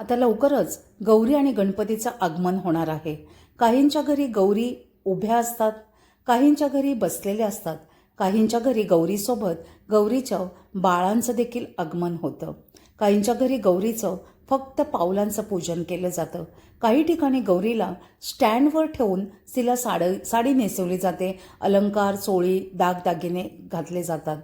आता लवकरच गौरी आणि गणपतीचं आगमन होणार आहे. काहींच्या घरी गौरी उभ्या असतात काहींच्या घरी बसलेल्या असतात काहींच्या घरी गौरीसोबत गौरीचं बाळांचं देखील आगमन होतं. काहींच्या घरी गौरीचं फक्त पावलांचं पूजन केलं जातं. काही ठिकाणी गौरीला स्टँडवर ठेवून तिला साड साडी नेसवली जाते. अलंकार चोळी दागदागिने घातले जातात.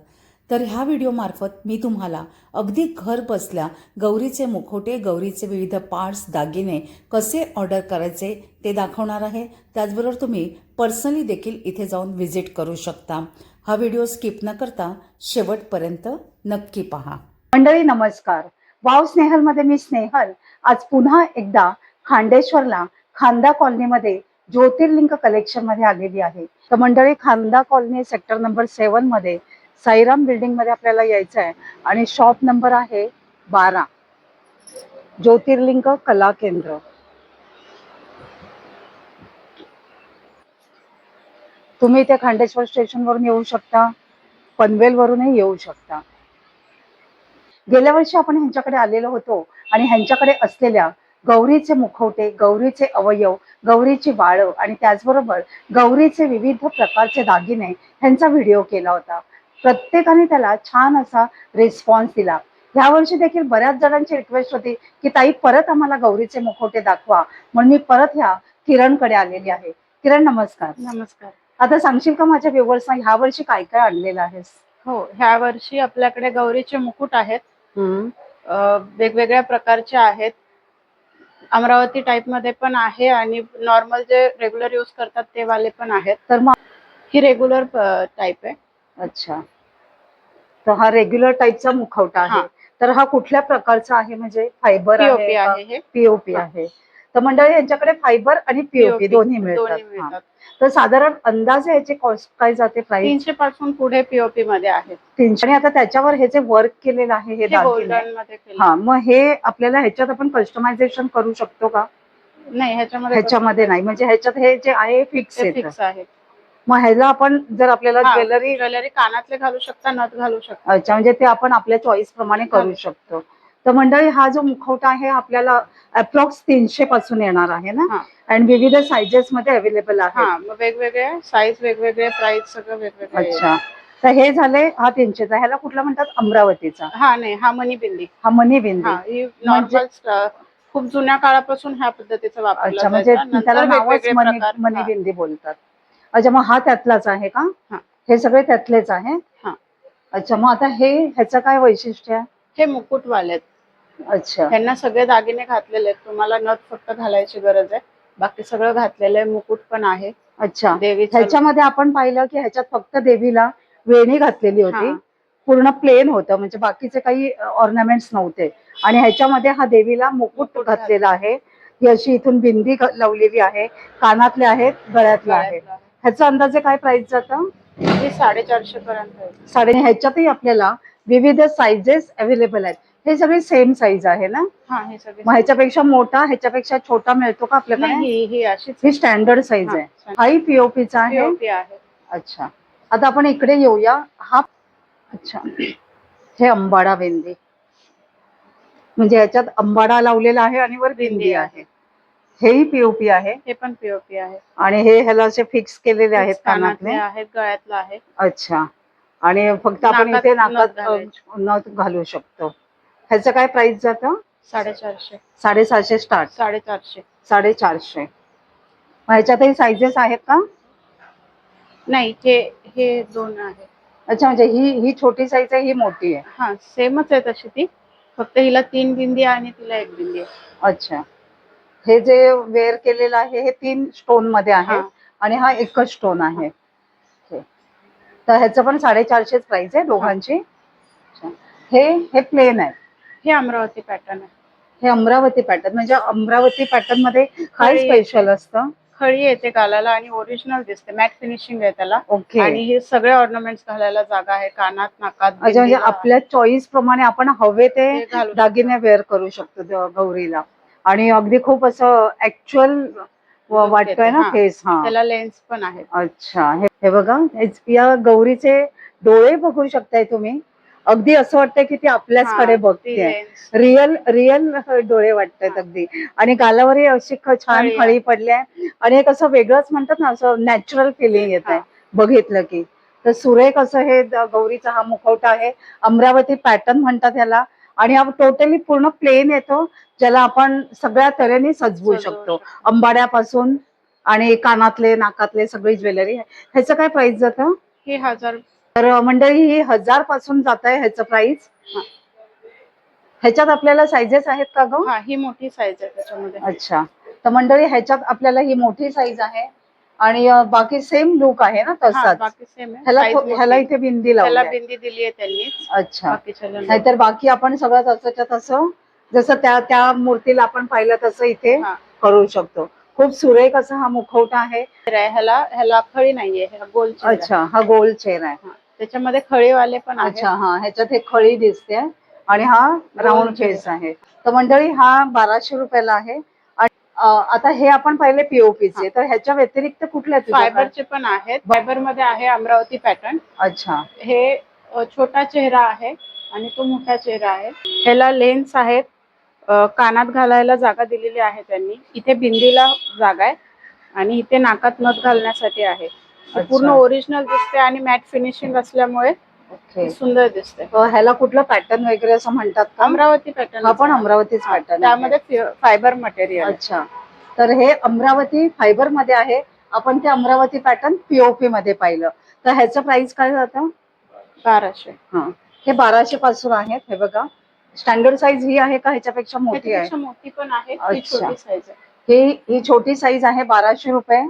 तर ह्या व्हिडिओमार्फत मी तुम्हाला अगदी घर बसल्या गौरीचे मुखोटे गौरीचे विविध पार्ट्स दागिने कसे ऑर्डर करायचे ते दाखवणार आहे. त्याचबरोबर तुम्ही पर्सनली देखील इथे जाऊन व्हिजिट करू शकता. हा व्हिडिओ स्किप न करता शेवटपर्यंत नक्की पहा. मंडळी नमस्कार. वाव स्नेहलमध्ये मी स्नेहल. आज पुन्हा एकदा खांडेश्वरला खांदा कॉलनीमध्ये ज्योतिर्लिंग कलेक्शनमध्ये आलेली आहे. तर मंडळी खांदा कॉलनी सेक्टर नंबर सेवनमध्ये साईराम बिल्डिंगमध्ये आपल्याला यायचं आहे. आणि शॉप नंबर आहे बारा. ज्योतिर्लिंग कला केंद्र. तुम्ही इथे खांडेश्वर स्टेशनवरून येऊ शकता. पनवेलवरूनही येऊ शकता. गेल्या वर्षी आपण ह्यांच्याकडे आलेलो होतो आणि ह्यांच्याकडे असलेल्या गौरीचे मुखवटे गौरीचे अवयव गौरीची बाळं आणि त्याचबरोबर गौरीचे विविध प्रकारचे दागिने ह्यांचा व्हिडिओ केला होता. प्रत्येकाने त्याला छान असा रिस्पॉन्स दिला. ह्या वर्षी देखील बऱ्याच जणांची रिक्वेस्ट होती की ताई परत आम्हाला गौरीचे मुखवटे दाखवा. म्हणून मी परत ह्या किरणकडे आलेली आहे. किरण नमस्कार. नमस्कार. आता सांगशील का माझ्या व्ह्युअर्सना ह्या वर्षी काय काय आणलेलं आहेस हो ह्या वर्षी आपल्याकडे गौरीचे मुकुट आहेत. अ, वेगवेगळ्या प्रकारचे आहेत. अमरावती टाइपमध्ये पण आहे आणि नॉर्मल जे रेग्युलर यूज करतात ते वाले पण आहेत. तर मग ही रेग्युलर टाइप आहे. अच्छा. तर हा रेग्युलर टाईपचा मुखवटा आहे. तर हा कुठल्या प्रकारचा आहे? म्हणजे फायबर पीओपी आहे हे. पीओपी. आहे. तर मंडळी यांच्याकडे फायबर आणि पीओपी दोन्ही मिळतात. तर साधारण अंदाजे याची कॉस्ट काय जाते प्राइस तीनशे पासून पुढे पीओपी मध्ये आहेत. तीनशे. आणि आता त्याच्यावर हे जे वर्क केलेलं आहे हे हे मग हे आपल्याला ह्याच्यात आपण कस्टमायझेशन करू शकतो का? नाही ह्याच्यामध्ये ह्याच्यामध्ये नाही. म्हणजे ह्याच्यात हे जे आहे फिक्स आहे फिक्स आहे. मग ह्याला आपण जर आपल्याला ज्वेलरी ज्वेलरी कानातले घालू शकता नथ घालू शकता. अच्छा म्हणजे ते आपण आपल्या चॉईस प्रमाणे करू. शकतो. तर मंडळी हा जो मुखवटा आहे आपल्याला अप्रॉक्स तीनशे पासून येणार आहे ना? हा. आणि विविध सायझेस मध्ये अवेलेबल आहे. हा मग वेगवेगळे साईज वेगवेगळे प्राइस सगळं वेगवेगळे आहे. अच्छा. तर हे झाले हा तीनशेचा. ह्याला कुठला म्हणतात? अमरावतीचा. हा नाही हा मनी बिंदी हा मनी बिंदी हा ही नॉर्मल खूप जुन्या काळापासून ह्या पद्धतीचा अच्छा म्हणजे त्याला नावच मनी. बिंदी बोलतात. अच्छा मग हा त्यातलाच आहे का? हा. हे सगळे त्यातलेच आहे? हा. अच्छा मग आता हे ह्याचं काय वैशिष्ट्य आहे? हे मुकुट वाले आहेत. अच्छा. ह्यांना सगळे दागिने घातलेले आहेत. तुम्हाला नथ फक्त घालायची गरज आहे. बाकी सगळं घातलेलं आहे. मुकुट पण आहे. अच्छा. देवीचं ह्याच्यामध्ये आपण पाहिलं की ह्याच्यात फक्त देवीला वेणी घातलेली होती. हा. पूर्ण प्लेन होतं. म्हणजे बाकीचे काही ऑर्नामेंट्स नव्हते. आणि ह्याच्यामध्ये हा देवीला मुकुट मुकुट घातलेला आहे. ही अशी इथून बिंदी घ- लावलेली आहे. कानातले आहेत गळ्यातले आहे गळ्यातलं आहे. ह्याचं अंदाजे काय प्राइस जातं हे साडेचारशे पर्यंत आहे. साडे ह्याच्यातही आपल्याला विविध साइजेस अवेलेबल आहेत. हे सगळे सेम साईज आहे ना? हा हे सगळे ह्याच्यापेक्षा मोठा ह्याच्यापेक्षा छोटा मिळतो का आपल्याकडे? नाही ही ही अशीच ही स्टँडर्ड साईज आहे. हाही पीओपीचा आहे? आहे. अच्छा. आता आपण इकडे येऊया. हा अच्छा. हे अंबाडा बिंदी म्हणजे याच्यात अंबाडा लावलेला आहे आणि वर बिंदी बिंदी आहे. हेही पीओपी आहे. हे पण पीओपी आहे. आणि हे ह्याला असे फिक्स केलेले आहेत कानातले आहेत गळ्यातलं आहे. अच्छा. आणि फक्त आपण इथे नाकात नथ घालू शकतो. ह्याचं काय प्राइस जातं? साडेचारशे. साडेसहाशे स्टार्ट साडेचारशे. साडेचारशे. मग ह्याच्यातही साईजेस आहेत का? नाही हे हे दोन आहे. अच्छा म्हणजे ही ही छोटी साईज आहे ही मोठी आहे. हा सेमच आहे तशी ती. फक्त हिला तीन बिंदी आहे आणि तिला एक बिंदी आहे. अच्छा. हे जे वेअर केलेलं आहे हे तीन स्टोनमध्ये आहे. आणि हा एकच स्टोन आहे. तर ह्याचं पण साडेचारशेच प्राइस आहे दोघांची. हे हे प्लेन आहे. हे अमरावती पॅटर्न आहे. हे अमरावती पॅटर्न म्हणजे अमरावती पॅटर्नमध्ये काय स्पेशल असतं? खळी येते गालाला आणि ओरिजिनल दिसते. मॅट फिनिशिंग आहे त्याला. ओके आणि हे सगळे ऑर्नामेंट्स घालायला जागा आहे. कानात नाकात म्हणजे. आपल्या चॉईस प्रमाणे आपण हवे ते. दागिने वेअर करू शकतो गौरीला. आणि अगदी खूप असं ऍक्च्युअल वाटतोय ना. फेस हा त्याला लेन्स पण आहे अच्छा हे हे बघा या गौरीचे डोळे बघू शकताय तुम्ही अगदी असं वाटतं की ती आपल्याचकडे बघते. रिअल रिअल डोळे वाटतात. अगदी आणि गालावरही अशी छान खळी. खळी पडली आहे आणि एक असं वेगळंच म्हणतात ना असं नॅचरल फिलिंग येत आहे. बघितलं की तर सुरेख असं हे गौरीचा हा मुखवटा आहे अमरावती पॅटर्न म्हणतात ह्याला आणि हा टोटली पूर्ण प्लेन येतो ज्याला आपण सगळ्या तऱ्हेने सजवू शकतो. अंबाड्यापासून आणि कानातले नाकातले सगळी ज्वेलरी. ह्याचं काय प्राइस जातं? ही हजार. तर मंडळी ही हजारपासून जात आहे ह्याचं प्राइस. ह्याच्यात आपल्याला साईजेस आहेत का ग? हा ही मोठी साईज आहे त्याच्यामध्ये. अच्छा. तर मंडळी ह्याच्यात आपल्याला ही मोठी साईज आहे. आणि बाकी सेम लुक आहे ना हा, तसाच बाकी सेम आहे ह्याला मोठी. ह्याला इथे बिंदी त्याला लावली बिंदी दिली आहे त्यांनी अच्छा बाकीच्याला नाही. नाहीतर बाकी आपण सगळं तसंच्या तसं जसं त्या त्या मूर्तीला आपण पाहिलं तसं इथे हा. करू शकतो खूप सुरेख असा हा मुखवटा आहे आहे. ह्याला ह्याला खळी नाहीये ह्याला गोल चेहरा आहे. अच्छा हा गोल चेहरा आहे हा. त्याच्यामध्ये खळीवाले पण अच्छा हा ह्याच्यात हे खळी दिसते आणि हा राऊंड. फेस आहे तर मंडळी हा बाराशे रुपयाला आहे आता हे आपण पाहिले पीओपीचे तर ह्याच्या व्यतिरिक्त कुठल्या? फायबरचे पण आहेत. फायबरमध्ये आहे अमरावती पॅटर्न अच्छा. हे छोटा चेहरा आहे आणि तो मोठा चेहरा आहे. ह्याला लेन्स आहेत. कानात घालायला जागा दिलेली आहे त्यांनी. इथे बिंदीला जागा आहे आणि इथे नाकात नथ घालण्यासाठी आहे. पूर्ण ओरिजिनल दिसते आणि मॅट फिनिशिंग असल्यामुळे ओके. सुंदर दिसते ह्याला कुठलं पॅटर्न वगैरे असं म्हणतात का? अमरावती पॅटर्न हा पण अमरावतीच पॅटर्न त्यामध्ये फायबर मटेरियल अच्छा. तर हे अमरावती फायबरमध्ये आहे. आपण ते अमरावती पॅटर्न पीओपी मध्ये पाहिलं. तर ह्याचं प्राइस काय जातं? बाराशे. हा. हे बाराशे पासून आहेत. हे बघा. स्टँडर्ड साईज ही आहे का? ह्याच्यापेक्षा मोठी आहे? मोठी पण आहे. ही ही छोटी साईज आहे बाराशे रुपये.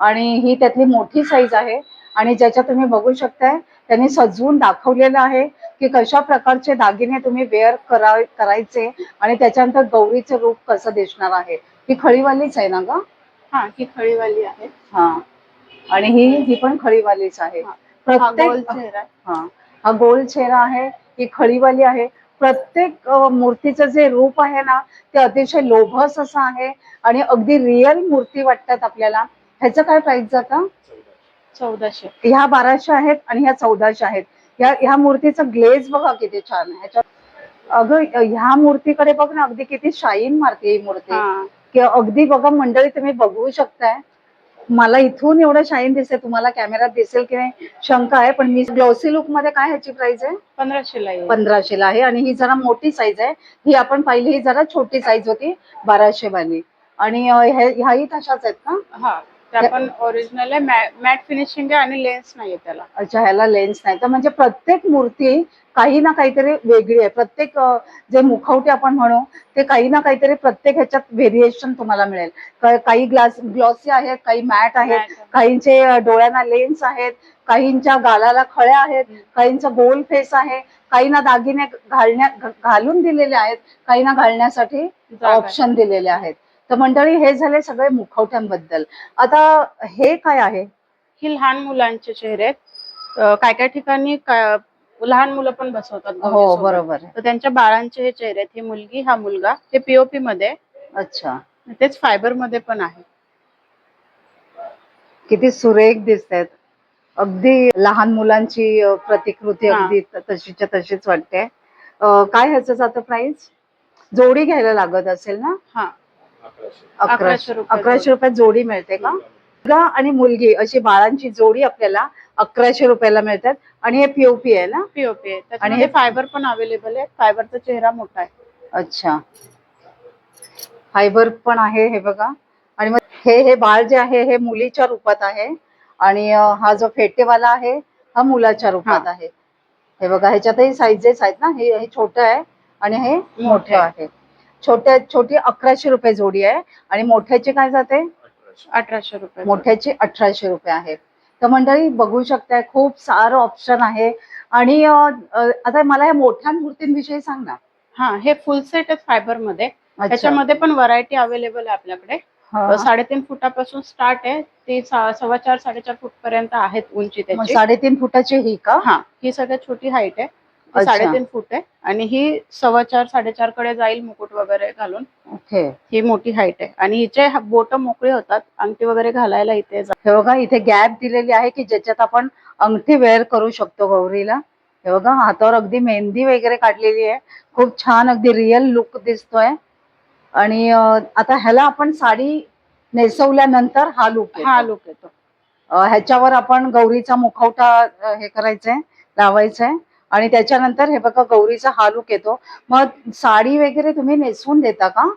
आणि ही त्यातली मोठी साईज आहे. आणि ज्याच्यात तुम्ही बघू शकताय त्यांनी सजवून दाखवलेलं आहे की कशा प्रकारचे दागिने तुम्ही वेअर करा करायचे आणि त्याच्यानंतर गौरीचं रूप कसं दिसणार आहे. ही खळीवालीच आहे ना ग? हा ही खळीवाली आहे. हा. आणि ही ही पण खळीवालीच आहे. गोल प्रत्येक. हा. हा गोल चेहरा आहे ही खळीवाली आहे. प्रत्येक मूर्तीचं जे रूप आहे ना ते अतिशय लोभस असं आहे आणि अगदी रिअल मूर्ती वाटतात आपल्याला. ह्याचं काय प्राइस जातं? चौदाशे. ह्या बाराशे आहेत आणि ह्या चौदाशे आहेत. ह्या ह्या मूर्तीचं ग्लेज बघा किती छान आहे. ह्याच्यात अगं ह्या मूर्तीकडे बघ ना अगदी किती शाईन मारते ही मूर्ती. हा. की अगदी बघा मंडळी तुम्ही बघू शकताय. मला इथून एवढं शाईन दिसते तुम्हाला कॅमेरात दिसेल की नाही शंका आहे पण मी ग्लॉसी लुकमध्ये काय ह्याची प्राइस आहे? पंधराशे ला येईल पंधराशे ला आहे आणि ही जरा मोठी साईज आहे. ही आपण पाहिली ही जरा छोटी साईज होती बाराशे वाली आणि ह्याही तशाच आहेत का हा. त्या पण ओरिजिनल आहे मॅट फिनिशिंग आहे आणि लेन्स नाहीये त्याला. अच्छा ह्याला लेन्स नाही. तर म्हणजे प्रत्येक मूर्ती काही ना काहीतरी वेगळी आहे. प्रत्येक जे मुखवटे आपण म्हणू ते काही ना काहीतरी प्रत्येक ह्याच्यात व्हेरिएशन तुम्हाला मिळेल. काही ग्लास ग्लॉसी आहेत काही मॅट आहेत. काहींचे डोळ्यांना लेन्स आहेत काहींच्या गालाला खळ्या आहेत काहींचा गोल फेस आहे काहींना दागिने घालण्या घालून दिलेले आहेत काहींना घालण्यासाठी. ऑप्शन दिलेले आहेत. तर मंडळी हे झाले सगळे मुखवट्यांबद्दल. आता हे काय आहे? ही लहान मुलांचे चेहरे आहेत. काय काय ठिकाणी लहान मुलं पण बसवतात हो. बरोबर. तर त्यांच्या बाळांचे हे चेहरे आहेत. ही मुलगी हा मुलगा हे पीओपी मध्ये. अच्छा. तेच फायबरमध्ये पण आहे. किती सुरेख दिसत आहेत अगदी लहान मुलांची प्रतिकृती. अगदी तशीच्या तशीच वाटते. काय ह्याचं जातं प्राइस जोडी घ्यायला लागत असेल ना? हा. अकराशे अकराशे रुपये अकराशे रुपयात जोडी मिळते का? मुलगा आणि मुलगी अशी बाळांची जोडी आपल्याला अकराशे रुपयाला मिळतात. आणि हे पीओपी आहे ना? पीओपी आहे. आणि हे- फायबर पण अवेलेबल आहे. फायबरचा चेहरा मोठा आहे. अच्छा. फायबर पण आहे हे बघा. आणि मग हे हे बाळ जे आहे हे मुलीच्या रूपात आहे. आणि हा जो फेटेवाला आहे हा मुलाच्या रूपात. आहे. हे बघा ह्याच्यातही साईजेस आहेत ना? हे हे छोटं आहे. आणि हे मोठं आहे. छोट्या छोटी अकराशे रुपये जोडी आहे. आणि मोठ्याची काय जाते अठराशे रुपये मोठ्याची अठराशे रुपये आहे. तर मंडळी बघू शकताय खूप सारं ऑप्शन आहे. आणि आता मला या मोठ्या मूर्तींविषयी सांग ना. हा हे फुल सेट आहेत फायबरमध्ये. त्याच्यामध्ये पण व्हरायटी अवेलेबल आहे आपल्याकडे. साडेतीन फुटापासून स्टार्ट आहे. ते सव्वा चार साडेचार फूट पर्यंत आहेत उंची त्याची. साडेतीन फुटाची ही का? हा ही सगळ्यात छोटी हाईट आहे. अच्छा. साडेतीन फूट आहे. आणि ही सव्वा चार साडेचारकडे जाईल मुकुट वगैरे घालून. ओके. ही मोठी हाईट आहे. आणि हिचे बोट मोकळी होतात. अंगठी वगैरे घालायला इथे जा- हे बघा इथे गॅप दिलेली आहे की ज्याच्यात आपण अंगठी वेअर करू शकतो गौरीला. हे बघा हातावर अगदी मेहंदी वगैरे काढलेली आहे. खूप छान अगदी रिअल लुक दिसतोय. आणि अं, आता ह्याला आपण साडी नेसवल्यानंतर हा लुक हा लुक येतो. ह्याच्यावर आपण गौरीचा मुखवटा अं, हे करायचंय लावायचंय. आणि त्याच्यानंतर हे बघा गौरीचा हा लुक येतो. मग साडी वगैरे तुम्ही नेसवून देता का?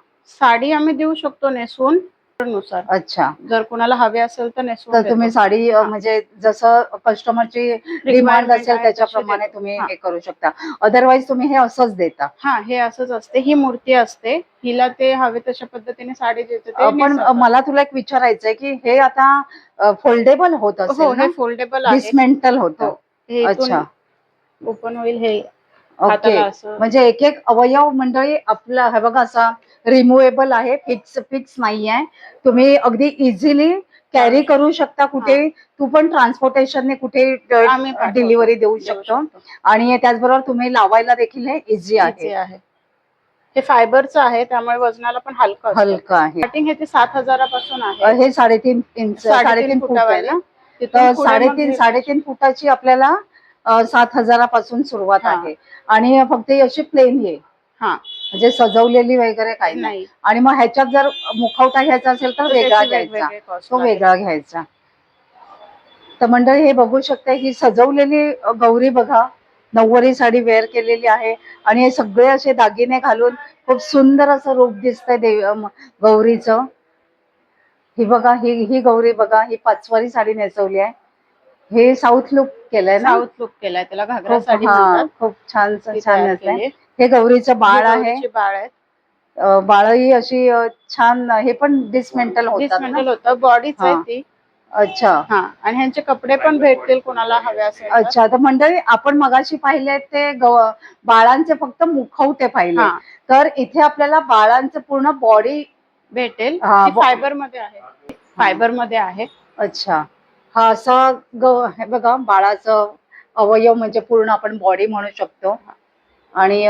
साडी आम्ही देऊ शकतो नेसवून नुसार. अच्छा. जर कुणाला हवे असेल तर नेसवून तर देतो. तुम्ही साडी अं, म्हणजे जसं कस्टमरची डिमांड Requirement असेल आहे त्याच्याप्रमाणे तशी तुम्ही देतो. हे करू शकता. अदरवाईज तुम्ही हे असंच देता. हा हे असंच असते. ही मूर्ती असते. हिला ते हवे तशा पद्धतीने साडी देते ते पण नेसवतात. मला तुला एक विचारायचंय की हे आता फोल्डेबल होत हो असेल हे फोल्डेबल आहे. डिसमेंटल होतं. हो. हे अच्छा. ओपन होईल हे ओके. हाताला असं. म्हणजे एक एक अवयव मंडळी आपला हे बघा असा रिमुवेबल आहे फिक्स फिक्स नाही आहे तुम्ही अगदी इझिली कॅरी करू शकता कुठे. तू पण ट्रान्सपोर्टेशनने कुठे आम्ही पाठवतो. डिलिव्हरी देऊ देऊ शकतो. आणि त्याचबरोबर तुम्ही लावायला देखील हे इझी आहे. आहे. हे फायबरचं आहे त्यामुळे वजनाला पण हलकं असतं. हलकं आहे. स्टार्टिंग हे ते सात हजारापासून आहे. हे साडेतीन इंच साडेतीन फूट आहे फुटावाले. ना? तिथून तर पुढे मग साडेतीन हे- साडेतीन फुटाची आपल्याला सात हजारापासून सुरुवात हा. आहे. आणि फक्त ही अशी प्लेन आहे. हा. म्हणजे सजवलेली वगैरे काही नाही. नाही. आणि मग ह्याच्यात जर मुखवटा घ्यायचा असेल तर वेगळा घ्यायचा. तो. वेगळा घ्यायचा. तर मंडळी हे बघू शकता ही सजवलेली अ, गौरी बघा. नऊवारी साडी वेअर केलेली आहे. आणि हे सगळे असे दागिने घालून खूप सुंदर असं रूप दिसतंय देव अम, गौरीचं. ही बघा ही ही गौरी बघा ही पाचवारी साडी नेसवली आहे. हे साऊथ लुक केलंय ना? साऊथ लुक केलाय. त्याला घागरा खूप साडी हा, म्हणतात. खूप छान ती छान तयार केली. हे गौरीचं बाळ ही आहे. गौरीची बाळ आहे अ, बाळही अशी अ, छान हे पण डिसमेंटल होतात डिसमेंटल ना होतं. बॉडीच आहे हा. ती. अच्छा. हा. आणि ह्यांचे कपडे पण भेटतील कुणाला हवे असेल तर. अच्छा. तर मंडळी आपण मगाशी पाहिले ते गव- बाळांचे फक्त मुखवटे पाहिले. हा. तर इथे आपल्याला बाळांचं पूर्ण बॉडी भेटेल. हा, ब- फायबरमध्ये आहे. फायबरमध्ये आहे. अच्छा. हा असा ग हे बघा बाळाचं अवयव म्हणजे पूर्ण आपण बॉडी म्हणू शकतो. आणि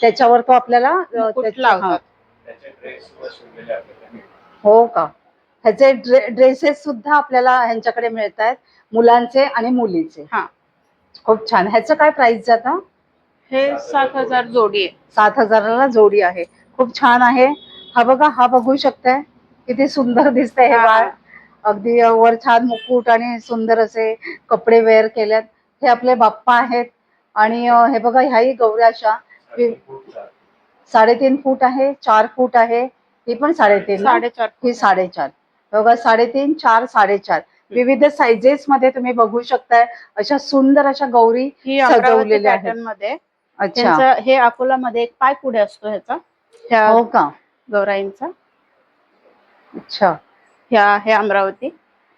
त्याच्यावर तो आपल्याला मुकुट हा. लावतात. त्याचे ड्रेस शिवलेले आपल्याला हो का? ह्याचे ड्रेसेस सुद्धा आपल्याला ह्यांच्याकडे मिळत आहेत मुलांचे आणि मुलीचे. हा. खूप छान. ह्याचं काय प्राइस जातं? हे सात हजार जोडी आहे. सात हजाराला जोडी आहे. खूप छान आहे. हा बघा हा बघू शकताय. किती सुंदर दिसतंय हे हा. अगदी वर छान मुकुट आणि सुंदर असे कपडे वेअर केलेत. हे आपले बाप्पा आहेत. आणि हे बघा ह्याही गौऱ्या अशा. वि- खूप साडेतीन फूट आहे चार फूट आहे. ही पण साडेतीन? साडेचार ही साडेचार. बघा साडेतीन चार साडेचार. विविध सायझेस मध्ये तुम्ही बघू शकताय अशा सुंदर अशा गौरी सजवलेल्या आहेत. मध्ये. अच्छा. हे अकोलामध्ये एक पाय पुढे असतो ह्याचा. ह्या हो का? गौराईंचा. अच्छा. ह्या हे अमरावती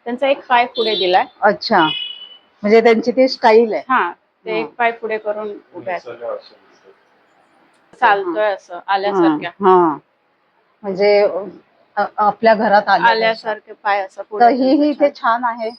त्यांचा एक पाय पुढे दिलाय अच्छा म्हणजे त्यांची ती स्टाईल आहे हा ते. एक पाय पुढे करून उभे आहेत सगळं असं दिसतं. चालतोय असं आल्यासारख्या हा. म्हणजे अ- आपल्या घरात आल्या आल्यासारखे पाय असं तर पुढे ही ही इथे छान आहे.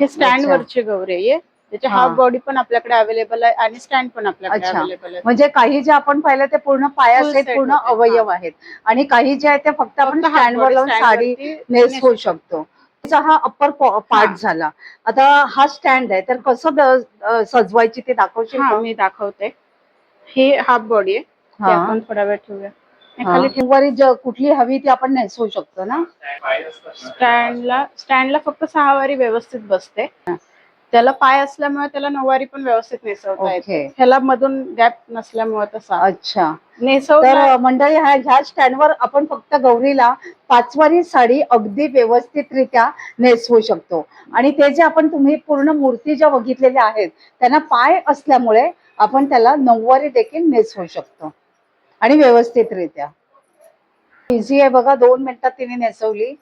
हे स्टँड. वरची गौरी आहे त्याची. हाफ बॉडी पण आपल्याकडे अवेलेबल आहे आणि स्टँड पण आपल्याकडे अच्छा. अवेलेबल आहे. म्हणजे काही जे आपण पाहिलं ते पूर्ण पायाचे Full set पूर्ण होते, अवयव आहेत. आणि काही जे आहेत ते फक्त आपण फक्त half स्टँडवर body लावून stand साडी वरती नेसवू शकतो. तिचा हा अप्पर. पार्ट झाला. आता हा स्टँड आहे. तर कसं द- अ, सजवायची ते दाखवशील हा का? मी दाखवते. ही हाफ बॉडी आहे. ती हा. आपण थोडा वेळ ठेवूया. आणि हा. खाली ठेव- नऊवारी ज- कुठली हवी ती आपण नेसवू शकतो पाय ना, स्टँडला स्टँडला फक्त सहा वारी व्यवस्थित बसते. त्याला पाय असल्यामुळे त्याला नऊवारी पण व्यवस्थित नेसवता येते. ह्याला मधून गॅप नसल्यामुळे तसा. अच्छा. नेसवता तर मंडळी ह्या ह्या स्टँडवर आपण फक्त गौरीला पाचवारी साडी अगदी व्यवस्थितरित्या नेसवू शकतो. आणि ते जे आपण तुम्ही पूर्ण मूर्ती ज्या बघितलेल्या आहेत त्यांना पाय असल्यामुळे आपण त्याला नऊवारी देखील नेसवू शकतो. आणि व्यवस्थितरित्या. इझी आहे बघा दोन मिनिटात तिने नेसवली.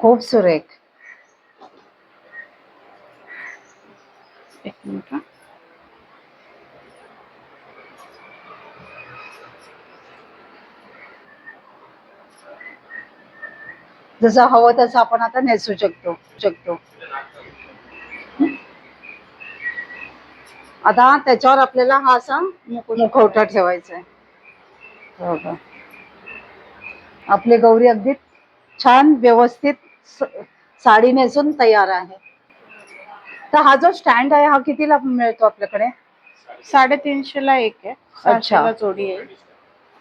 खूप सुरेख. एक जसं हवं तसं आपण आता नेसू शकतो शकतो. आता त्याच्यावर आपल्याला हा असा मुखवटा ठेवायचा आहे. हो का. आपली गौरी अगदी छान व्यवस्थित साडी नेसून तयार आहे. तर हा जो स्टँड आहे हा कितीला मिळतो आपल्याकडे? साडेतीनशे ला एक आहे. सहाशेला जोडी आहे.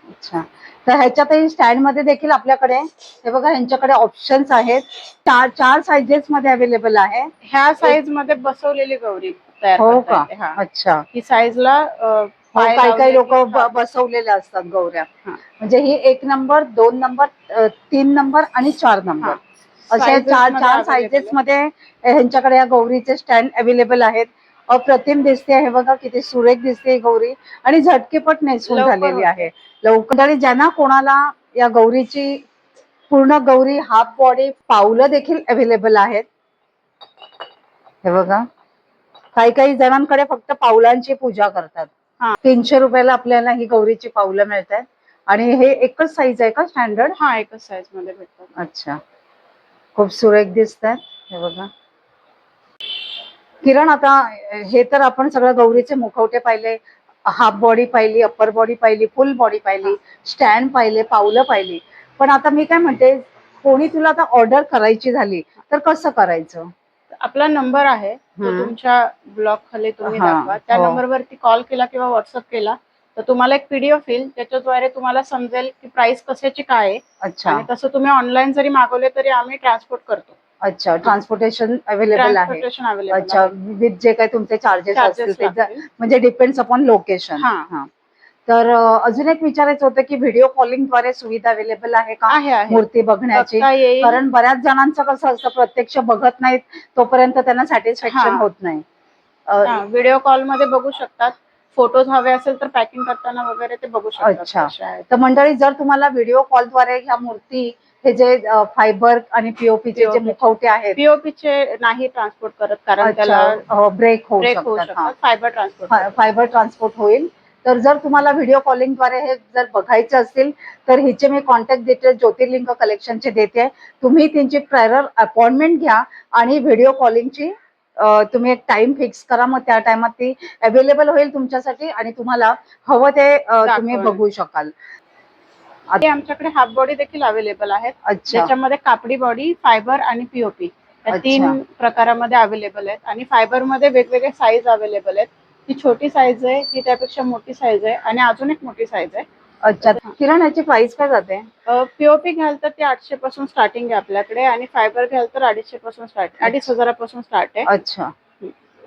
अच्छा. तर ह्याच्यातही स्टँडमध्ये देखील आपल्याकडे हे बघा ह्यांच्याकडे ऑप्शन्स आहेत. चार चार साइजेस मध्ये अवेलेबल आहे. ह्या साईजमध्ये बसवलेली गौरी तयार हो करता का? येते. हा. अच्छा. ही साईजला हो, काही काही लोक बसवलेले असतात गौऱ्या. हा. म्हणजे ही एक नंबर दोन नंबर अ, तीन नंबर आणि चार नंबर हा. असे चार चार आहे. मध्ये ह्यांच्याकडे या गौरीचे स्टँड अवेलेबल आहेत. अप्रतिम दिसते हे बघा किती सुरेख दिसते गौरी. आणि झटकेपट नेसून झालेली. आहे. लवकर आणि ज्यांना कोणाला या गौरीची पूर्ण गौरी हाफ बॉडी पावलं देखील अवेलेबल आहेत. हे बघा. काही काही जणांकडे फक्त पावलांची पूजा करतात. तीनशे रुपयाला आपल्याला ही गौरीची पावलं मिळतात. आणि हे एकच साईज आहे का स्टँडर्ड हा एकच साईजमध्ये भेटतात. अच्छा. खूप सुरेख दिसतात. हे बघा. किरण आता हे तर आपण सगळं गौरीचे मुखवटे पाहिले. हाफ बॉडी पाहिली अप्पर बॉडी पाहिली फुल बॉडी पाहिली स्टँड पाहिले पावलं पाहिली. पण आता मी काय म्हणते कोणी तुला आता ऑर्डर करायची झाली तर कसं करायचं? आपला नंबर आहे तो. तुमच्या ब्लॉग खाली तुम्ही हा, दाखवा. त्या हो. नंबरवरती कॉल केला किंवा व्हॉट्सअप केला तर तुम्हाला एक पीडीएफ येईल त्याच्याद्वारे तुम्हाला समजेल की प्राइस कशाची काय आहे. अच्छा. आणि तसं तुम्ही ऑनलाईन जरी मागवले तरी आम्ही ट्रान्सपोर्ट करतो. अच्छा ट्रान्सपोर्टेशन अवेलेबल आहे. ट्रान्सपोर्टेशन अवेलेबल अच्छा विथ जे काही तुमचे चार्जेस असतील ते म्हणजे डिपेंड्स अपॉन लोकेशन हा. तर अं, अजून एक विचारायचं होतं की व्हिडिओ कॉलिंगद्वारे सुविधा अवेलेबल आहे का? आहे आहे. मूर्ती बघण्याची. बघता येईल. कारण बऱ्याच जणांचं कसं असतं प्रत्यक्ष बघत नाहीत तोपर्यंत त्यांना सॅटिस्फॅक्शन हा. होत नाही. अं, व्हिडिओ कॉलमध्ये बघू शकतात. फोटोज हवे असेल तर पॅकिंग करताना वगैरे ते बघू अच्छा. तर मंडळी जर तुम्हाला व्हिडिओ कॉलद्वारे ह्या मूर्ती हे जे फायबर आणि पीओपीचे जे. मुखवटे आहेत. पीओपी चे नाही ट्रान्सपोर्ट करत कारण त्याला ब्रेक होऊ ब्रेक होऊ शकतात हा. फायबर ट्रान्सपोर्ट फायबर ट्रान्सपोर्ट होईल. तर जर तुम्हाला व्हिडिओ कॉलिंगद्वारे हे जर बघायचे असतील तर हिचे मी कॉन्टॅक्ट डिटेल ज्योतिर्लिंग कलेक्शनचे देते. तुम्ही त्यांची प्रायर अपॉइंटमेंट घ्या आणि व्हिडिओ कॉलिंगची तुम्ही एक टाइम फिक्स करा मग त्या टायमात ती अवेलेबल होईल तुमच्यासाठी आणि तुम्हाला हवं ते तुम्ही. बघू शकाल. आमच्याकडे हाफ बॉडी देखील अवेलेबल आहेत. अच्छा. ज्याच्यामध्ये कापडी बॉडी फायबर आणि पीओपी. तीन प्रकारामध्ये अवेलेबल आहेत. आणि फायबरमध्ये वेगवेगळे साईज अवेलेबल आहेत. ही छोटी साईज आहे ही त्यापेक्षा मोठी साईज आहे आणि अजून एक मोठी साईज आहे. अच्छा किरण याची प्राइस काय जाते? पीओपी घ्याल तर ती आठशे पासून स्टार्टिंग आहे आपल्याकडे आणि फायबर घ्याल तर अडीचशे पासून स्टार्ट अडीच हजारापासून स्टार्ट आहे. अच्छा.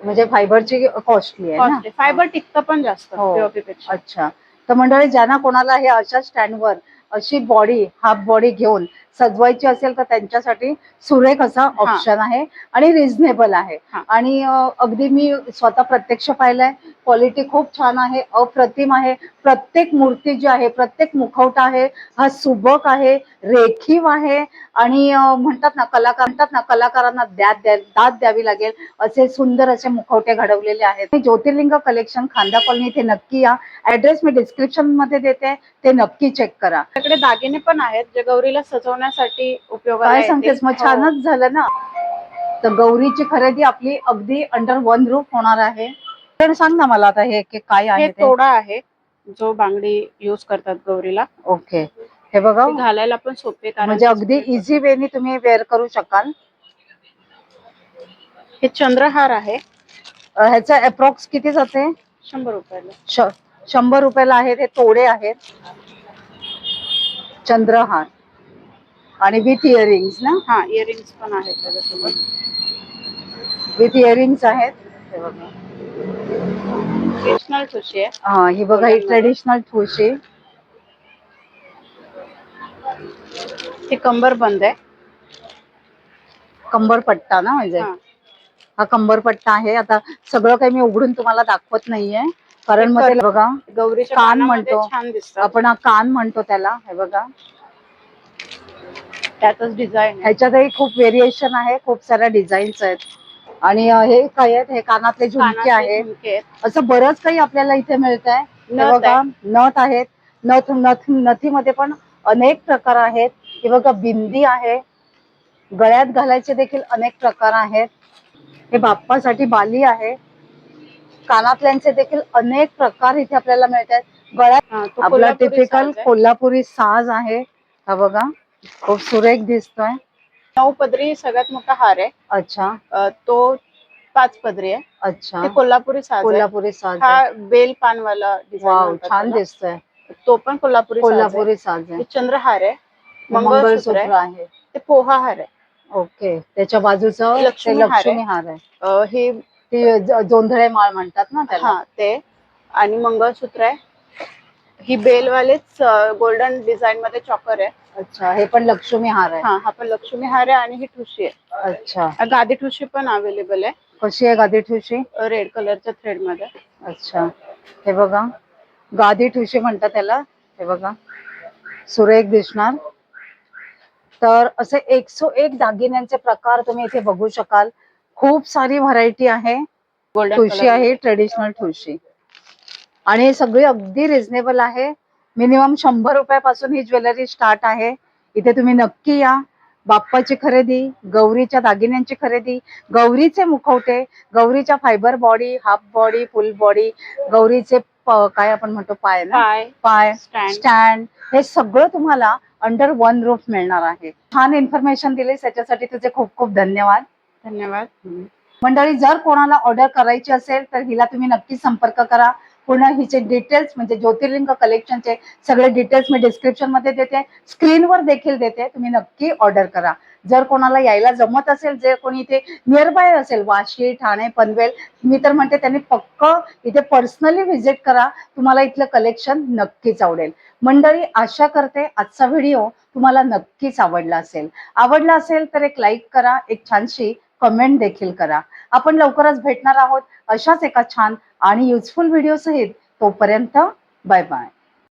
म्हणजे फायबरची कॉस्टली आहे ना? फायबर टिकतं पण जास्त हो. पीओपी पेक्षा. अच्छा. तर मंडळी ज्यांना कोणाला हे अशा स्टँडवर अशी बॉडी हाफ बॉडी घेऊन सजवायची असेल तर त्यांच्यासाठी सुरेख असा ऑप्शन आहे आणि रिझनेबल आहे. आणि अगदी मी स्वतः प्रत्यक्ष पाहिलंय क्वालिटी खूप छान आहे अप्रतिम आहे. प्रत्येक मूर्ती जी आहे प्रत्येक मुखवटा आहे हा सुबक आहे रेखीव आहे आणि म्हणतात ना कलाकार म्हणतात ना कलाकारांना द्या दाद द्यावी लागेल असे सुंदर असे मुखवटे घडवलेले आहेत. ज्योतिर्लिंग कलेक्शन खांदा कॉलनी इथे नक्की या. ऍड्रेस मी डिस्क्रिप्शनमध्ये देते ते नक्की चेक करा. आपल्याकडे दागिने पण आहेत जे गौरीला सजवण्यासाठी उपयोगाला काय. सांगतेस? मग हो. छानच झालं ना. तर गौरीची खरेदी आपली अगदी अंडर वन रूफ होणार आहे. तर सांग ना मला आता हे की काय हे आहे ते. तोडा आहे. जो बांगडी युज करतात गौरीला. ओके हे बघा. ते घालायला पण सोपे कारण म्हणजे अगदी इझी वेनी तुम्ही वेअर करू शकाल. हे चंद्रहार आहे. अ, ह्याचा अप्रॉक्स किती जाते? शंभर रुपयाला. श- शंभर रुपयाला आहेत हे तोडे आहेत. चंद्रहार. आणि विथ इयरिंग्स ना? हा इयरिंग्स पण आहेत त्याच्यासोबत. विथ इयरिंग्स आहेत? हे बघा. ट्रेडिशनल ठुशी आहे. हा ही बघा ही ट्रेडिशनल ठुशी. हे कंबर बंद आहे. कंबर पट्टा ना म्हणजे? हा. हा कंबर पट्टा आहे. आता सगळं काही मी उघडून तुम्हाला दाखवत नाहीये. कारण मग ते बघा गौरीच्या कान म्हणतो. छान दिसतात आपण हा कान म्हणतो त्याला. हे बघा. त्यातच डिझाईन ह्याच्यातही खूप व्हेरिएशन आहे खूप साऱ्या डिझाईन्स आहेत. आणि अं, हे काय आहेत? हे कानातले झुमके आहेत. असं बरंच काही आपल्याला इथे मिळत आहे नथ बघा नथ आहेत. नथ नथ नथीमध्ये पण अनेक प्रकार आहेत. हे बघा बिंदी आहे. गळ्यात घालायचे देखील अनेक प्रकार आहेत. हे बाप्पासाठी बाली आहे. कानातल्यांचे देखील अनेक प्रकार इथे आपल्याला मिळत आहेत गळ्यात आपला टिपिकल. कोल्हापुरी साज आहे. हा बघा. खूप सुरेख दिसतोय. नऊ पदरी सगळ्यात मोठा हार आहे. अच्छा. अ, तो पाच पदरी आहे. अच्छा. ते कोल्हापुरी साज आहे. कोल्हापुरी साज हा आहे. बेल पानवाला वाव डिझाईन छान दिसतोय. तो पण कोल्हापुरी साज आहे. कोल्हापुरी साज आहे. हे चंद्रहार आहे. मंगळसूत्र मंगळसूत्र आहे. आहे. ते पोहा हार आहे. ओके. त्याच्या बाजूचं ते लक्ष्मी हार आहे. लक्ष्मी हार आहे. अं, हे ती ज- जोंधळे माळ म्हणतात ना त्याला? हा ते. आणि मंगळसूत्र आहे. ही बेलवालेच गोल्डन डिझाईन मध्ये चॉकर आहे. अच्छा हे पण लक्ष्मी हार आहे. हा हा पण लक्ष्मी हार आहे आणि ही ठुशी आहे. अच्छा. गादी ठुशी पण अवेलेबल आहे. कशी आहे गादी ठुशी? रेड कलरच्या थ्रेडमध्ये. अच्छा. हे बघा. गादी ठुशी म्हणतात त्याला. हे बघा. सुरेख दिसणार. तर असे एकसो एक दागिन्यांचे प्रकार तुम्ही इथे बघू शकाल. खूप सारी व्हरायटी आहे. गोल्डन ठुशी आहे ट्रेडिशनल ठुशी. आणि हे सगळी अगदी रिझनेबल आहे. मिनिमम शंभर रुपयापासून ही ज्वेलरी स्टार्ट आहे. इथे तुम्ही नक्की या. बाप्पाची खरेदी गौरीच्या दागिन्यांची खरेदी गौरीचे मुखवटे गौरीच्या fibre body half body full body गौरीचे काय आपण म्हणतो पाय ना? पाय स्टँड. हे सगळं तुम्हाला अंडर वन रूफ मिळणार आहे. छान इन्फॉर्मेशन दिलीस. त्याच्यासाठी तुझे खूप खूप धन्यवाद. धन्यवाद. मंडळी जर कोणाला ऑर्डर करायची असेल तर हिला तुम्ही नक्की संपर्क करा. पूर्ण हिचे डिटेल्स म्हणजे ज्योतिर्लिंग कलेक्शनचे सगळे डिटेल्स मी डिस्क्रिप्शनमध्ये देते. स्क्रीनवर देखील देते. तुम्ही नक्की ऑर्डर करा. जर कोणाला यायला जमत असेल जे कोणी इथे नियर बाय असेल वाशी ठाणे पनवेल मी तर म्हणते त्यांनी पक्क इथे पर्सनली व्हिजिट करा. तुम्हाला इथलं कलेक्शन नक्कीच आवडेल. मंडळी आशा करते आजचा व्हिडिओ तुम्हाला नक्कीच आवडला असेल. आवडला असेल तर एक लाईक करा एक छानशी कमेंट देखील करा. आपण लवकरच भेटणार आहोत. अशाच एका छान आणि युजफुल व्हिडिओ सहित तोपर्यंत बाय बाय